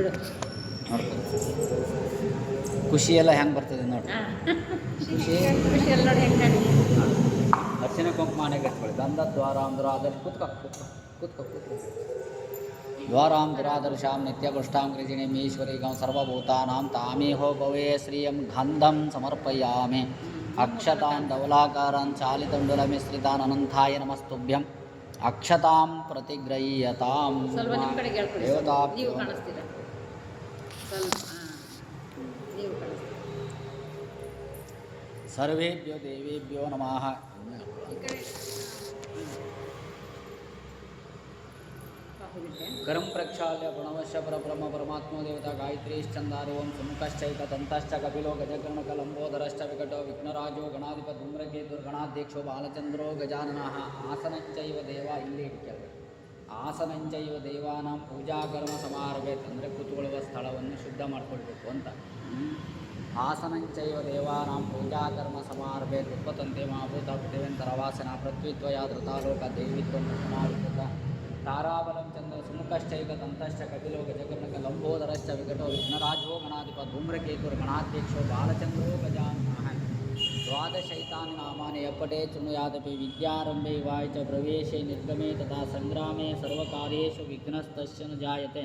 ಬಿಡು ಖುಷಿ ಎಲ್ಲ ಹೆಂಗೆ ಬರ್ತದೆ ನೋಡಿ ಖುಷಿ ಖುಷಿ? ಎಲ್ಲ ನೋಡಿ ಹೆಂಗೆ ಅರ್ಚನೆ ಕುಂಕುಮಾನೆ ಕಟ್ಕೊಳ್ಳಿ ಗಂಧ ದ್ವಾರಾಂ ದುರಾದರ್ಶ ಕುತ್ಕ ಕುತ್ಕ ಕುತ್ಕ ಕುತ್ಕ. ದ್ವಾರಾಂ ದುರಾದರ್ಶಾಂ ನಿತ್ಯ ಪೃಷ್ಟಾಂ ಕೃಜಿಣೀಂ ಈಶ್ವರೀಗಾಂ ಸರ್ವಭೂತಾನಾಂ ತಾಮೇಹೋ ಭವೇ ಶ್ರಿಯಂ ಗಂಧಂ ಸಮರ್ಪಯಾಮಿ. ಅಕ್ಷತಾನ್ ಧವಲಾಕಾರಾನ್ ಚಾಲಿತಂಡುಲಮಿಶ್ರಿತಾನ್ ಅನಂತಾಯ ನಮಸ್ತುಭ್ಯಂ. ಅಕ್ಷತಾಂ ಪ್ರತಿಗ್ರಹೀಯತಾಂ. ದೇವತಾ సర్వేభ్యో దేవేభ్యో నమ కరం ప్రక్షాళ్య ప్రణవశ పరబ్రహ్మ పరమాత్మదేవత గాయత్రీశ్చందారోం సుముఖశ్చైక తంతశ్చ కపిలో గజకర్ణకలంబోదరశ్చ వికటో విఘ్నరాజో గణాధిప ధూమ్రకేతుర్గణాధ్యక్షో బాలచంద్రో గజానన ఆసనశ్చైవ దేవ ఇల్లే ఇత్యాది ಆಸನಂಚೈವ ದೇವಾನಾಂ ಪೂಜಾಕರ್ಮ ಸಮಾರಂಭೆ ಅಂದರೆ ಕೂತ್ಕೊಳ್ಳುವ ಸ್ಥಳವನ್ನು ಶುದ್ಧ ಮಾಡಿಕೊಳ್ಬೇಕು ಅಂತ. ಆಸನಂಚೈವ ದೇವಾನಾಂ ಪೂಜಾಕರ್ಮ ಸಮಾರಂಭೆ ಉತ್ಪತಂತೆ ಮಾಭೂತ ದೇವೇಂತರವಾಸನ ಲೋಕ ದೈವಿತ್ವ ಸಮಾವಿತ ತಾರಾಬಲಂ ಚಂದ್ರ ಸುಮುಖಶ್ಚೈಕ ದಂತಶ್ಚ ಕಪಿಲೋ ಗಜಕರ್ಣಕ ಲಂಬೋದರಶ್ಚ ವಿಕಟೋ ವಿಘ್ನರಾಜೋ ಗಣಾಧಿಪ ಧೂಮ್ರಕೇತುರ್ ಗಣಾಧ್ಯಕ್ಷೋ ಬಾಲಚಂದ್ರೋ ಗಜಾನ್ ದ್ವಾದಶೈತಾನಿ द्वादशैतानि अपटे शृणुयादपि विद्यारम्भे वाय च प्रवेशे निर्गमे तथा सङ्ग्रामे सर्वकार्येषु विघ्नस्तस्य न जायते।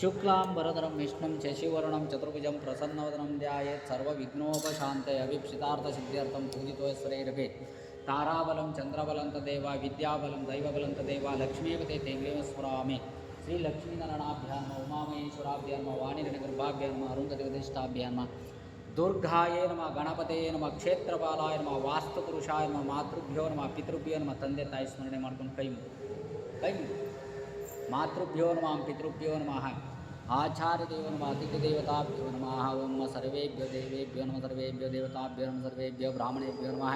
शुक्लां, वरदरं, विष्णुं, शशिवर्णं, चतुर्भुजं, प्रसन्नवदनं ध्यायेत् सर्वविघ्नोपशान्ते अभिप्सितार्थसिद्ध्यर्थं पूजितोऽस्वरैरपि। ताराबलं, चन्द्रबलं तदेव, विद्याबलं, दैवबलं तदेव लक्ष्मीव ते देवीव स्मरामि श्रीलक्ष्मीनरणाभ्यान्म, उमामहेश्वराभ्यान्म वाणिरणगर्भाभ्यान्म अरुन्धतिवधिष्ठाभ्यान्म ದುರ್ಗಾಯೇ ನಮ ಗಣಪತಯೇ ನಮ ಕ್ಷೇತ್ರಪಾಲಾಯ ನಮ ವಾಸ್ತುಪುರುಷಾಯ ನಮ ಮಾತೃಭ್ಯೋ ನಮ ಪಿತೃಭ್ಯೋ ನಮ ತಂದೆ ತಾಯಿ ಸ್ಮರಣೆ ಮಾಡ್ಕೊಂಡು ಕೈ ಮುಗಿ ಕೈ ಮುಗಿ ಮಾತೃಭ್ಯೋ ನಮ ಪಿತೃಭ್ಯೋ ನಮಃ ಆಚಾರ್ಯ ದೇವ ನಮ ಅತಿಥಿ ದೇವತಾಭ್ಯೋ ನಮಃ ಓಂ ಸರ್ವೇಭ್ಯೋ ದೇವೇಭ್ಯೋ ನಮ ಸರ್ವೇಭ್ಯೋ ದೇವತಾಭ್ಯೋ ನಮ ಸರ್ವೇಭ್ಯೋ ಬ್ರಾಹ್ಮಣೇಭ್ಯೋ ನಮಃ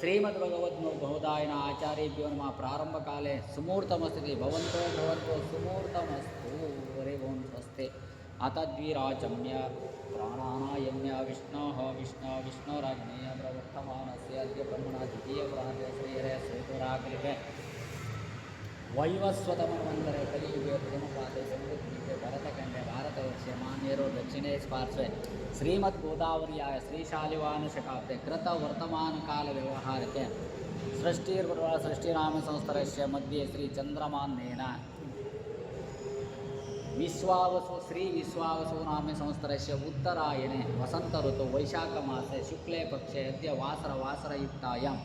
ಶ್ರೀಮದ್ ಭಗವದ್ನೋ ಬಹುದಾಯನ ಆಚಾರ್ಯೇಭ್ಯೋ ನಮಃ ಪ್ರಾರಂಭಕಾಲೆ ಸುಮೂರ್ತಮಸ್ತಿ ಭವಂತೋ ಭವಂತೋ ಸುಮೂರ್ತಮಸ್ತು ಹರಿ ಓಂ अतद्विराजम्य प्राणानायम्य विष्णोः विष्णो विष्णोराज्ञेय प्रवर्तमानस्य अद्य ब्रह्मणा द्वितीयप्रान्ते श्रीहरे श्रीपुराग्रिभे वैवस्वतमन्वन्तरे कलियुगे प्रथमपादे समृद्धियुगे भरतखण्डे भारतवर्षे मान्येरो दक्षिणे पार्श्वे श्रीमद्गोदावर्याय श्रीशालिवानशकाब्दे कृतवर्तमानकालव्यवहारके सृष्टिराम सृष्टिरामसंस्तरस्य मध्ये श्रीचंद्रमा विश्वावसो, श्रीविश्वावसो नाम संवत्सरस्य उत्तरायणे ऋतु वैशाखमासे शुक्ल पक्षे अद्य वासरवासरयुक्तायां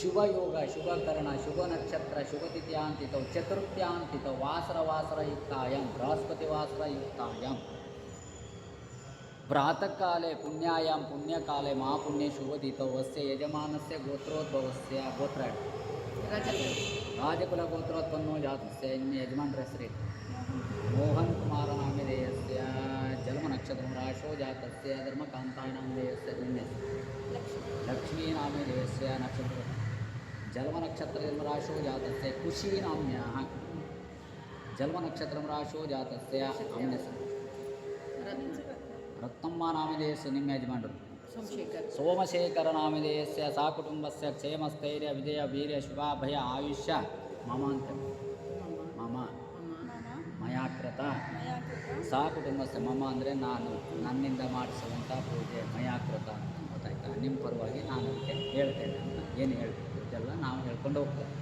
शुभयोग, शुभकर्ण, शुभनक्षत्र, शुभतिथ्यान्तितौ, चतुर्थ्यान्तितौ वासरवासरयुक्तायां बृहस्पतिवासरयुक्तायां प्रातःकाले पुण्यायां, पुण्यकाले महापुण्यशुभदितौ अस्य यजमानस्य गोत्रोद्भवस्य गोत्र ಶುಭ ನಕ್ಷತ್ರ ಶುಭ ತಿಥ್ಯಾಂತಿತೌ ಚತುರ್ಥ್ಯಾಂತಿತೌ ವಾಸರ ವಾಸರಯುಕ್ತಾಯಾಂ ಬೃಹಸ್ಪತಿ ವಾಸರಯುಕ್ತಾಯಾಂ ಪ್ರಾತಃ ಕಾಲೆ ಪುಣ್ಯಾಯಾಂ ಪುಣ್ಯಕಾಲೆ ಮಹಾಪುಣ್ಯ ಶುಭದಿತೌ ಅಸ್ಯ ಯಜಮಾನಸ್ಯ ಗೋತ್ರೋದ್ಭವಸ್ಯ ಗೋತ್ರ ರಾಜಕೀಯ ರಾಜಕುಲ ಗೋತ್ರೋತ್ಪನ್ನೋ ಜಾತಸ್ಯ ನಿಮ್ಮ ಯಜಮಾನ್ರ ಹೆಸರು ಮೋಹನ್ ಕುಮಾರ ನಾಮಧೇಯಸ್ಯ ಜನ್ಮ ನಕ್ಷತ್ರ ರಾಶೋ ಜಾತಸ್ಯ ಧರ್ಮಕಾಂತಾಯ ನಾಮಧೇಯಸ್ಯ ನಿನ್ನೆ ಲಕ್ಷ್ಮೀ ನಾಮಧೇಯಸ್ಯ ನಕ್ಷತ್ರ ಜನ್ಮ ನಕ್ಷತ್ರ ಜನ್ಮರಾಶೋ ಜಾತಸ್ಯ ಖುಷಿ ನಾಮ್ಯ ಜನ್ಮ ನಕ್ಷತ್ರ ರಾಶೋ ಜಾತಸ್ಯ ಅಮ್ಯ ರತ್ನಮ್ಮ ನಾಮಧೇಯಸ್ಯ ನಿಮ್ಮ ಯಜಮಾನರು ಸೋಮಶೇಖರ್. ಸೋಮಶೇಖರ ನಾಮಧೇಯಸ್ಯ ಸಾ ಕುಟುಂಬಸ್ಯ ಕ್ಷೇಮಸ್ಥೈರ್ಯ ವಿಜಯ ವೀರ್ಯ ಶುಭಾಭಯ ಆಯುಷ್ಯ ಮಮ ಅಂತ. ಮಮ. ಮಯಾಕೃತ. ಸಾ ಕುಟುಂಬಸ್ಯ ಮಮ ಅಂದರೆ ನಾನು. ನನ್ನಿಂದ ಮಾಡಿಸುವಂಥ ಪೂಜೆ ಮಯಾಕೃತ ಅಂತ ಗೊತ್ತಾಯ್ತಾ? ನಿಮ್ಮ ಪರವಾಗಿ ನಾನು ಅದಕ್ಕೆ ಹೇಳ್ತೇನೆ ಏನು ಹೇಳ್ಬೇಕು? ಇದೆಲ್ಲ ನಾವು ಹೇಳ್ಕೊಂಡು ಹೋಗ್ತೇವೆ.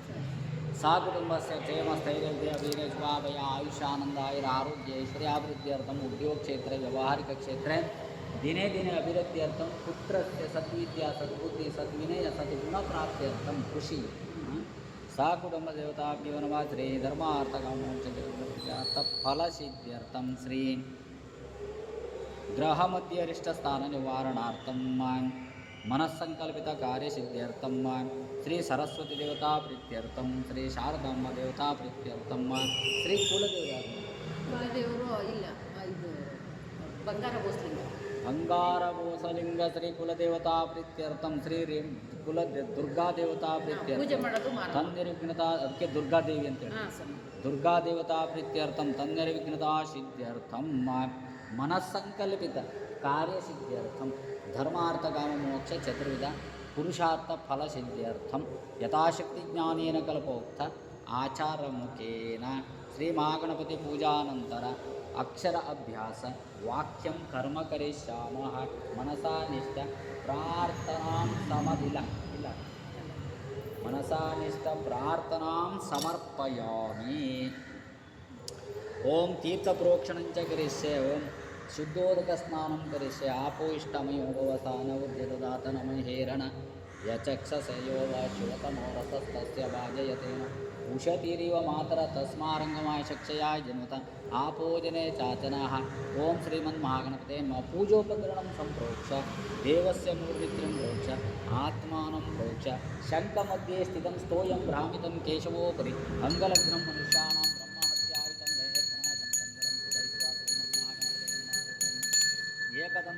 ಸಾ ಕುಟುಂಬಸ್ಯ ಕ್ಷೇಮ ಸ್ಥೈರ್ಯ ವಿಜಯ ವೀರ್ಯ ಶುಭಾಭಯ ಆಯುಷ್ಯ ಆನಂದ ಆಯುರ ಆರೋಗ್ಯ ಐಶ್ವರ್ಯಾಭಿವೃದ್ಧ್ಯರ್ಥಂ ಉದ್ಯೋಗ ಕ್ಷೇತ್ರ, ವ್ಯವಹಾರಿಕ ಕ್ಷೇತ್ರ ದಿನೇ ದಿನೇ ಅಭಿವೃದ್ಧಿಯರ್ಥಂ ಪುತ್ರಸ್ಯ ಸದ್ವಿದ್ಯಾ ಸದ್ಬುದ್ಧಿ ಸದ್ವಿನಯ ಸದ್ಗುಣಪ್ರಾಪ್ತ್ಯರ್ಥಂ ಖುಷಿ? ಸಾ ಕುಟುಂಬ ದೇವತಾಭ್ಯೋ ಧರ್ಮಾರ್ಥ ಕಾಮೋಕ್ಷ ಫಲಸಿದ್ಧ್ಯರ್ಥಂ ಶ್ರೀ. ಗ್ರಹ ಮಧ್ಯರಿಷ್ಟ ಸ್ಥಾನ ನಿವಾರಣಾರ್ಥಂ ಮನಸ್ಸಂಕಲ್ಪಿತ ಕಾರ್ಯಸಿದ್ಧ್ಯರ್ಥಂ ಶ್ರೀ ಸರಸ್ವತಿ ದೇವತಾ ಪ್ರೀತ್ಯರ್ಥಂ ಶ್ರೀ ಶಾರದಾಂಬ ದೇವತಾ ಪ್ರೀತ್ಯರ್ಥಂ ಮಾನ್ ಶ್ರೀ ಕುಲದೇವ ಕುಲದೇವರು ಇಲ್ಲ, ಇದು ಬಂಗಾರ ಭೋಸ್ಲಿಂಗ ಅಂಗಾರಭೂಸಲಿಂಗ ಶ್ರೀ ಕುಲದೇವತಾ ಪ್ರೀತ್ಯರ್ಥಂ ಶ್ರೀ ರೀ ಕುಲ ದುರ್ಗಾದೇವತಾ ಪ್ರೀತ್ಯ ತನ್ನಿರ್ವಿಘ್ನತಾ ಅದಕ್ಕೆ ದುರ್ಗಾ ದುರ್ಗಾದೇವಿ ಅಂತೇಳಿ. ದುರ್ಗಾದೇವತಾ ಪ್ರೀತ್ಯರ್ಥಂ ತನ್ನಿರ್ವಿಘ್ನತಾ ಸಿದ್ಧ್ಯರ್ಥಂ ಮನಸ್ಸಂಕಲ್ಪಿತ ಕಾರ್ಯಸಿದ್ಧ್ಯರ್ಥಂ ಧರ್ಮಾರ್ಥ ಕಾಮ ಮೋಕ್ಷ ಚತುರ್ವಿಧ ಪುರುಷಾರ್ಥ ಫಲ ಫಲಸಿದ್ಧ್ಯರ್ಥಂ ಯಥಾಶಕ್ತಿ ಜ್ಞಾನೇನ ಕಲ್ಪೋಕ್ತ ಆಚಾರ ಮುಖೇನ ಶ್ರೀ ಮಹಾಗಣಪತಿ ಪೂಜಾನಂತರ ಅಕ್ಷರ ಅಭ್ಯಾಸ ವಾಕ್ಯಂ ಕರ್ಮ ಕರಿಷ್ಯಾಮ ಮನಸಾ ನಿಷ್ಠ ಪ್ರಾರ್ಥನಾಂ ಸಮದಿಲ. ಇಲ್ಲ. ಮನಸಾನಿಷ್ಠ ಪ್ರಾರ್ಥನಾಂ ಸಮರ್ಪಯಾಮಿ. ಓಂ ತೀರ್ಥ ಪ್ರೋಕ್ಷಣಂಚ ಕರಿಷ್ಯೆ, ಓಂ ಶುದ್ಧೋದಕ ಸ್ನಾನಂ ಕರಿಷ್ಯೆ ಆಪೋ ಇಷ್ಟಮಯ ಉಪವಸಾನ ಉದ್ಯದಾತ ಹೇರಣ यचक्षसयोवशोतमोरसस्तस्य भाजयतेन उषतीरिव मातर तस्मारङ्गमाय शक्षया जन्मत आपोजने चाचनाः। ॐ श्रीमन्महागणपते मम पूजोपकरणं सम्प्रोक्ष। देवस्य मूर्तित्रं प्रोक्ष। आत्मानं प्रोक्ष। शङ्खमध्ये स्थितं स्तोयं भ्रामितं केशवोपरि। अङ्गलग्नं मनुष्या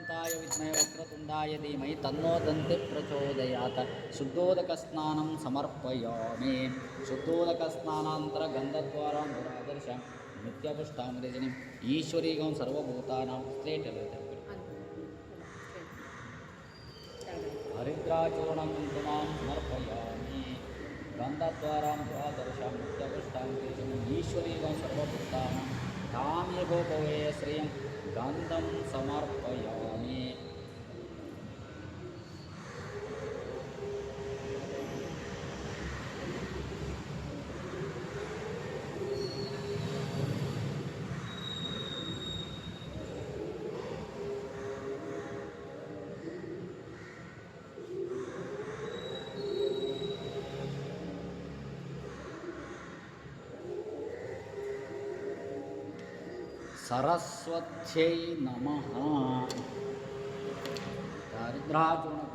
अनन्ताय विद्महे वक्रतुण्डाय धीमहि तन्नो दन्ति प्रचोदयात् शुद्धोदकस्नानं समर्पयामि शुद्धोदकस्नानान्तरगन्धद्वारं दुरादर्शं नित्यपुष्टामृजनीम् ईश्वरीगं सर्वभूतानां श्रेष्ठलते हरिद्राचूर्णं कुङ्कुमां समर्पयामि गन्धद्वारां दुरादर्शं नित्यपुष्टामृजनीम् ईश्वरीगं सर्वभूतानां ताम्बुभवे श्रियं गन्धं समर्पयामि సరస్వత్యై నమ. దారిద్రాచుణ